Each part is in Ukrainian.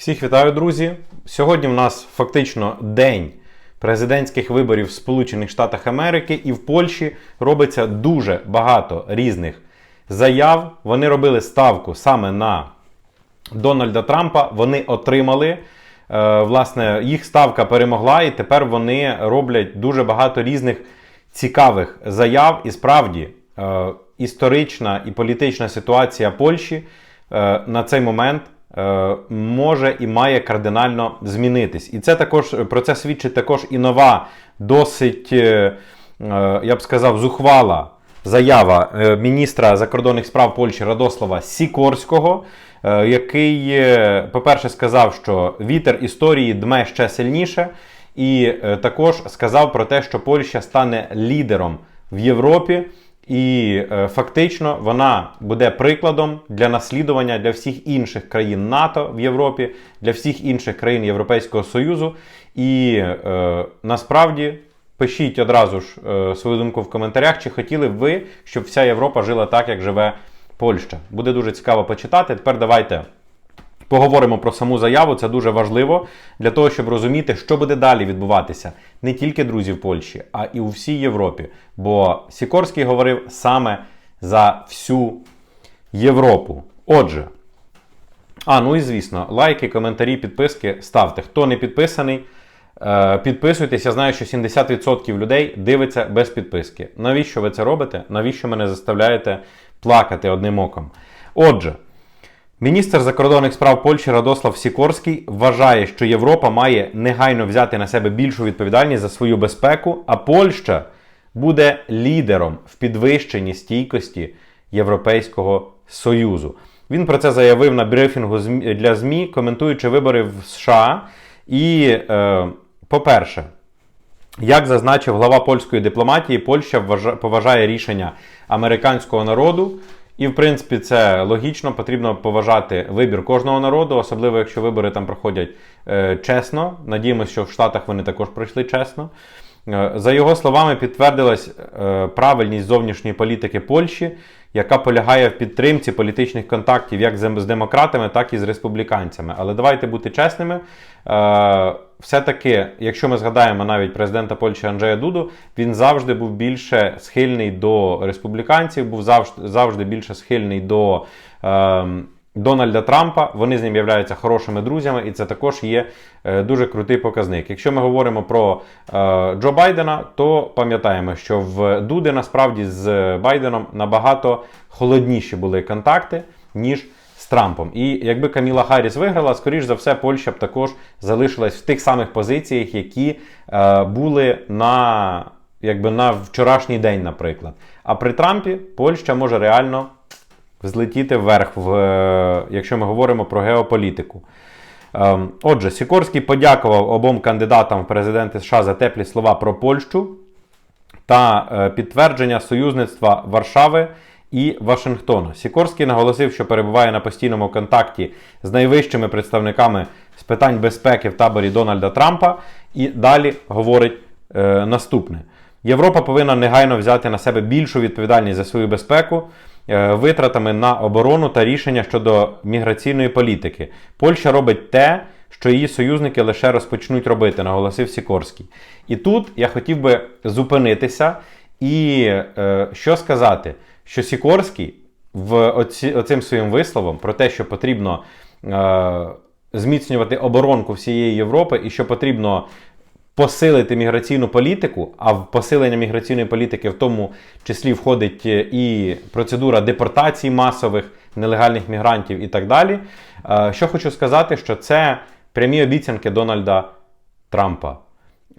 Всіх вітаю, друзі! Сьогодні в нас фактично день президентських виборів в Сполучених Штатах Америки, і в Польщі робиться дуже багато різних заяв. Вони робили ставку саме на Дональда Трампа. Вони отримали. е, Власне, їх ставка перемогла, і тепер вони роблять дуже багато різних цікавих заяв. І справді е, історична і політична ситуація Польщі е, на цей момент може і має кардинально змінитись. І це також про це свідчить також і нова, досить, е, е, я б сказав, зухвала заява е, міністра закордонних справ Польщі Радослава Сікорського, е, який, е, по-перше, сказав, що вітер історії дме ще сильніше, і е, також сказав про те, що Польща стане лідером в Європі. І е, фактично вона буде прикладом для наслідування для всіх інших країн НАТО в Європі, для всіх інших країн Європейського Союзу. І е, насправді пишіть одразу ж е, свою думку в коментарях, чи хотіли б ви, щоб вся Європа жила так, як живе Польща. Буде дуже цікаво почитати. Тепер давайте. Поговоримо про саму заяву, це дуже важливо для того, щоб розуміти, що буде далі відбуватися не тільки друзі в Польщі, а і у всій Європі. Бо Сікорський говорив саме за всю Європу. Отже, а ну і звісно, лайки, коментарі, підписки ставте. Хто не підписаний, е, підписуйтесь. Я знаю, що 70% людей дивиться без підписки. Навіщо ви це робите? Навіщо мене заставляєте плакати одним оком? Отже. Міністр закордонних справ Польщі Радослав Сікорський вважає, що Європа має негайно взяти на себе більшу відповідальність за свою безпеку, а Польща буде лідером в підвищенні стійкості Європейського Союзу. Він про це заявив на брифінгу для ЗМІ, коментуючи вибори в США. І, е, по-перше, як зазначив глава польської дипломатії, Польща поважає рішення американського народу. І, в принципі, це логічно, потрібно поважати вибір кожного народу, особливо якщо вибори там проходять е, чесно. Надіємося, що в Штатах вони також пройшли чесно. Е, За його словами, підтвердилась е, правильність зовнішньої політики Польщі, яка полягає в підтримці політичних контактів як з з демократами, так і з республіканцями. Але давайте бути чесними. Е, Все-таки, якщо ми згадаємо навіть президента Польщі Анджея Дуду, він завжди був більше схильний до республіканців, був завжди, завжди більше схильний до. ем, Дональда Трампа, вони з ним являються хорошими друзями, і це також є е, дуже крутий показник. Якщо ми говоримо про е, Джо Байдена, то пам'ятаємо, що в Дуди насправді з Байденом набагато холодніші були контакти, ніж з Трампом. І якби Каміла Харріс виграла, скоріш за все, Польща б також залишилась в тих самих позиціях, які е, були на, якби на вчорашній день, наприклад. А при Трампі Польща може реально взлетіти вверх, в, е, якщо ми говоримо про геополітику. Ем, Отже, Сікорський подякував обом кандидатам в президенти США за теплі слова про Польщу та е, підтвердження союзництва Варшави і Вашингтона. Сікорський наголосив, що перебуває на постійному контакті з найвищими представниками з питань безпеки в таборі Дональда Трампа, і далі говорить е, наступне: Європа повинна негайно взяти на себе більшу відповідальність за свою безпеку. е, Витратами на оборону та рішення щодо міграційної політики. Польща робить те, що її союзники лише розпочнуть робити, наголосив Сікорський. І тут я хотів би зупинитися і е, що сказати, що Сікорський в оці, оцим своїм висловом про те, що потрібно е, зміцнювати оборонку всієї Європи і що потрібно посилити міграційну політику, а в посилення міграційної політики в тому числі входить е, і процедура депортації масових нелегальних мігрантів і так далі. Е, Що хочу сказати, що це прямі обіцянки Дональда Трампа.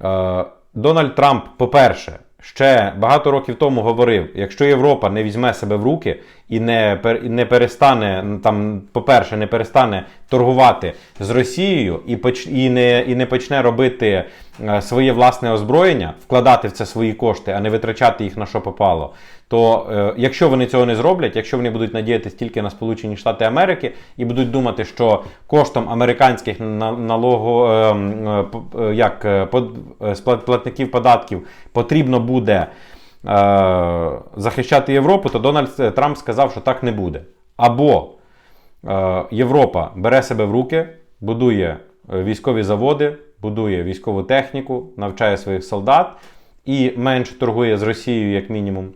Е, Дональд Трамп, по-перше, ще багато років тому говорив: якщо Європа не візьме себе в руки і не, не перестане там, по-перше, не перестане торгувати з Росією і, поч- і, не, і не почне робити е, своє власне озброєння, вкладати в це свої кошти, а не витрачати їх на що попало. То е, якщо вони цього не зроблять, якщо вони будуть надіятися тільки на Сполучені Штати Америки і будуть думати, що коштом американських на- налого е, е, е, як под- платників податків потрібно буде е, захищати Європу, то Дональд Трамп сказав, що так не буде. Або Європа бере себе в руки, будує е, військові заводи, будує військову техніку, навчає своїх солдат і менше торгує з Росією, як мінімум.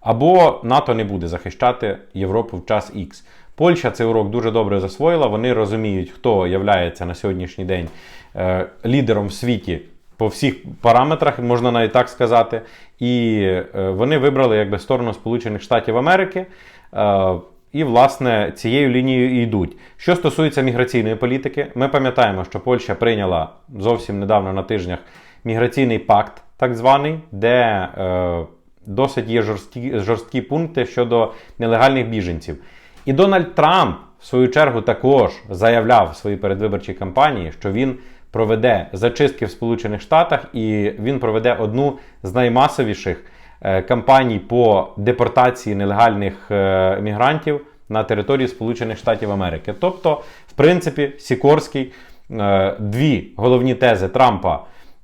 Або НАТО не буде захищати Європу в час X. Польща цей урок дуже добре засвоїла. Вони розуміють, хто являється на сьогоднішній день е, лідером в світі по всіх параметрах, можна навіть так сказати. І е, вони вибрали якби сторону Сполучених Штатів Америки. Е, і, власне, цією лінією і йдуть. Що стосується міграційної політики, ми пам'ятаємо, що Польща прийняла зовсім недавно на тижнях міграційний пакт, так званий, де е, досить є жорсткі, жорсткі пункти щодо нелегальних біженців. І Дональд Трамп, в свою чергу, також заявляв в своїй передвиборчій кампанії, що він проведе зачистки в Сполучених Штатах і він проведе одну з наймасовіших кампаній по депортації нелегальних е, мігрантів на території Сполучених Штатів Америки. Тобто, в принципі, Сікорський е, дві головні тези Трампа.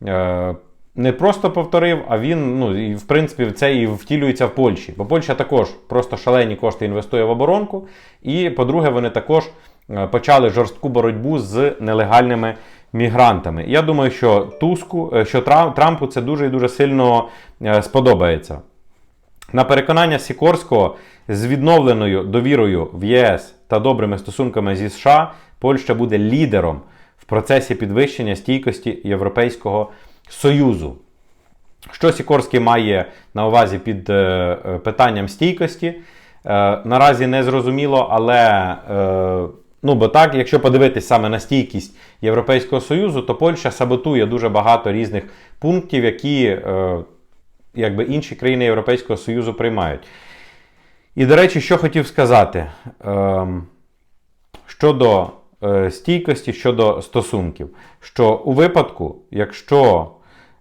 е, не просто повторив, а він, ну і в принципі, це і втілюється в Польщі. Бо Польща також просто шалені кошти інвестує в оборонку. І, по-друге, вони також е, почали жорстку боротьбу з нелегальними мігрантами. Я думаю, що Туску, е, що Трампу це дуже і дуже сильно е, сподобається. На переконання Сікорського з відновленою довірою в ЄС та добрими стосунками зі США Польща буде лідером в процесі підвищення стійкості Європейського Союзу. Що Сікорський має на увазі під е, питанням стійкості? Наразі не зрозуміло, але ну, бо так, якщо подивитись саме на стійкість Європейського Союзу, то Польща саботує дуже багато різних пунктів, які е, якби інші країни Європейського Союзу приймають. І, до речі, що хотів сказати ем, щодо е, стійкості, щодо стосунків, що у випадку, якщо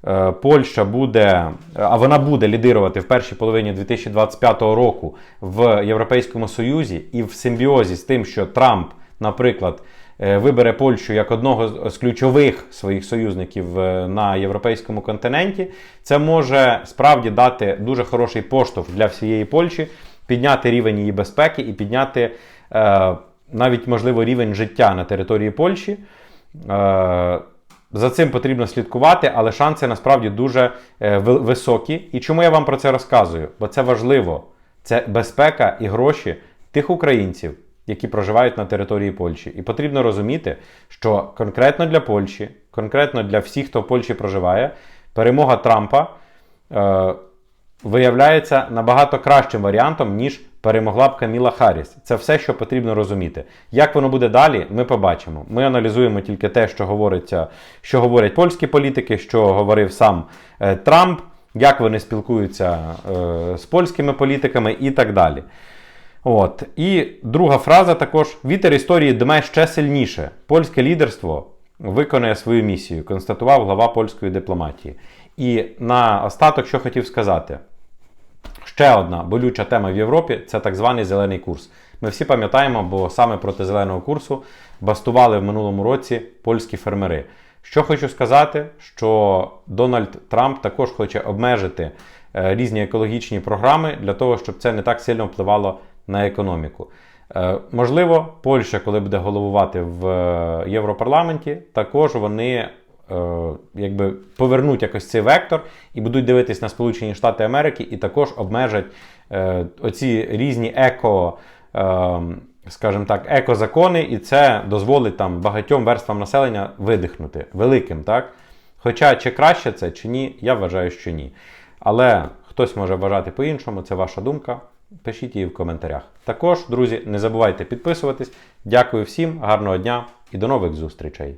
е, Польща буде, а вона буде лідирувати в першій половині 2025 року в Європейському Союзі і в симбіозі з тим, що Трамп, наприклад, е, вибере Польщу як одного з- ключових своїх союзників е, на європейському континенті, це може справді дати дуже хороший поштовх для всієї Польщі, підняти рівень її безпеки і підняти е, навіть можливо рівень життя на території Польщі. Е, за цим потрібно слідкувати, але шанси насправді дуже е, високі. І чому я вам про це розказую? Бо це важливо. Це безпека і гроші тих українців, які проживають на території Польщі. І потрібно розуміти, що конкретно для Польщі, конкретно для всіх, хто в Польщі проживає, перемога Трампа е, виявляється набагато кращим варіантом, ніж перемогла б Каміла Харріс. Це все, що потрібно розуміти. Як воно буде далі, ми побачимо. Ми аналізуємо тільки те, що говориться, що говорять польські політики, що говорив сам е, Трамп, як вони спілкуються е, з польськими політиками і так далі. От. І друга фраза також: вітер історії дме ще сильніше. Польське лідерство виконує свою місію, констатував глава польської дипломатії. І на остаток, що хотів сказати, ще одна болюча тема в Європі це так званий зелений курс. Ми всі пам'ятаємо, бо саме проти зеленого курсу бастували в минулому році польські фермери. Що хочу сказати, що Дональд Трамп також хоче обмежити е, різні екологічні програми для того, щоб це не так сильно впливало на економіку. Е, Можливо, Польща, коли буде головувати в е, Європарламенті, також вони е, якби повернуть якось цей вектор і будуть дивитись на Сполучені Штати Америки і також обмежать оці різні еко. Скажімо так, екозакони, і це дозволить там багатьом верствам населення видихнути великим, так? Хоча чи краще це, чи ні, я вважаю, що ні. Але хтось може вважати по-іншому, це ваша думка. Пишіть її в коментарях. Також, друзі, не забувайте підписуватись. Дякую всім, гарного дня і до нових зустрічей!